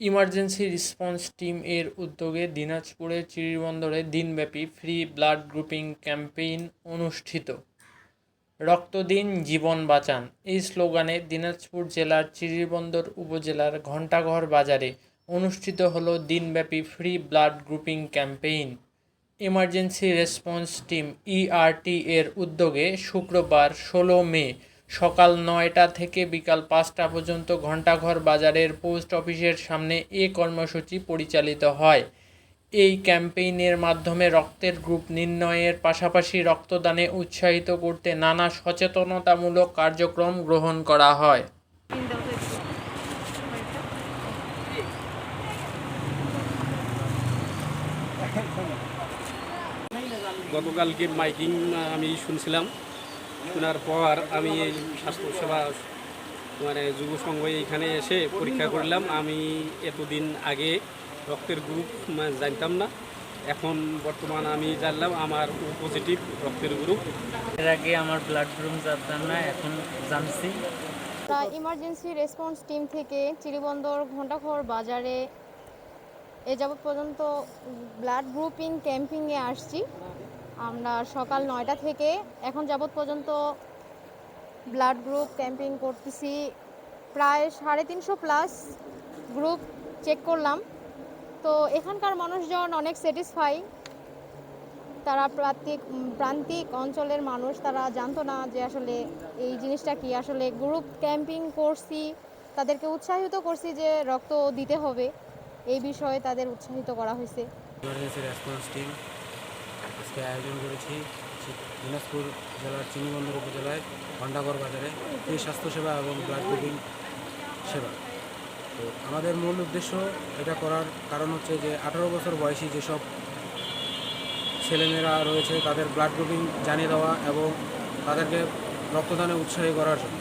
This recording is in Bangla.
ইমার্জেন্সি রেসপন্স টিম এর উদ্যোগে দিনাজপুরের চিরিরবন্দরে দিনব্যাপী ফ্রি ব্লাড গ্রুপিং ক্যাম্পেইন অনুষ্ঠিত। রক্ত দিন জীবন বাঁচান। এই স্লোগানে দিনাজপুর জেলার চিরিরবন্দর উপজেলার ঘণ্টাঘর বাজারে অনুষ্ঠিত হলো দিনব্যাপী free blood grouping campaign. Emergency response team ERT এর উদ্যোগে শুক্রবার ষোলো মে সকাল নয়টা থেকে বিকাল পাঁচটা পর্যন্ত ঘণ্টাঘর বাজারের পোস্ট অফিসের সামনে এ কর্মসূচি পরিচালিত হয়। এই ক্যাম্পেইনের মাধ্যমে রক্তের গ্রুপ নির্ণয়ের পাশাপাশি রক্তদানে উৎসাহিত করতে নানা সচেতনতামূলক কার্যক্রম গ্রহণ করা হয়। গতকালকে মাইকিং আমি শুনছিলাম। শোনার পর আমি এই স্বাস্থ্যসেবা মানে যুব সংঘ এইখানে এসে পরীক্ষা করলাম। আমি এতদিন আগে রক্তের গ্রুপ মানে জানতাম না। এখন বর্তমান আমি জানলাম আমার ও পজিটিভ রক্তের গ্রুপ এর আগে আমার ব্লাড গ্রুপ জানতাম না এখন জানছি। ইমার্জেন্সি রেসপন্স টিম থেকে চিরিবন্দর ঘণ্টাঘর বাজারে এ যাবৎ পর্যন্ত ব্লাড গ্রুপিং ক্যাম্পিংয়ে আসছি। আমরা সকাল নয়টা থেকে এখন যাবৎ পর্যন্ত ব্লাড গ্রুপ ক্যাম্পিং করতেছি। প্রায় সাড়ে তিনশো প্লাস গ্রুপ চেক করলাম। তো এখানকার মানুষজন অনেক স্যাটিসফাই। তারা প্রান্তিক প্রান্তিক অঞ্চলের মানুষ, তারা জানতো না যে আসলে এই জিনিসটা কি। আসলে গ্রুপ ক্যাম্পিং করছি, তাদেরকে উৎসাহিত করছি যে রক্ত দিতে হবে। এই বিষয়ে তাদের উৎসাহিত করা হয়েছে। আজকে আয়োজন করেছি দিনাজপুর জেলার চিনিবন্দর উপজেলায় ঘণ্টাঘর বাজারে। এই স্বাস্থ্যসেবা এবং ব্লাড গ্রুপিং সেবা। তো আমাদের মূল উদ্দেশ্য এটা করার কারণ হচ্ছে যে আঠারো বছর বয়সী যেসব ছেলেমেয়েরা রয়েছে, তাদের ব্লাড গ্রুপিং জানিয়ে দেওয়া এবং তাদেরকে রক্তদানে উৎসাহী করার জন্য।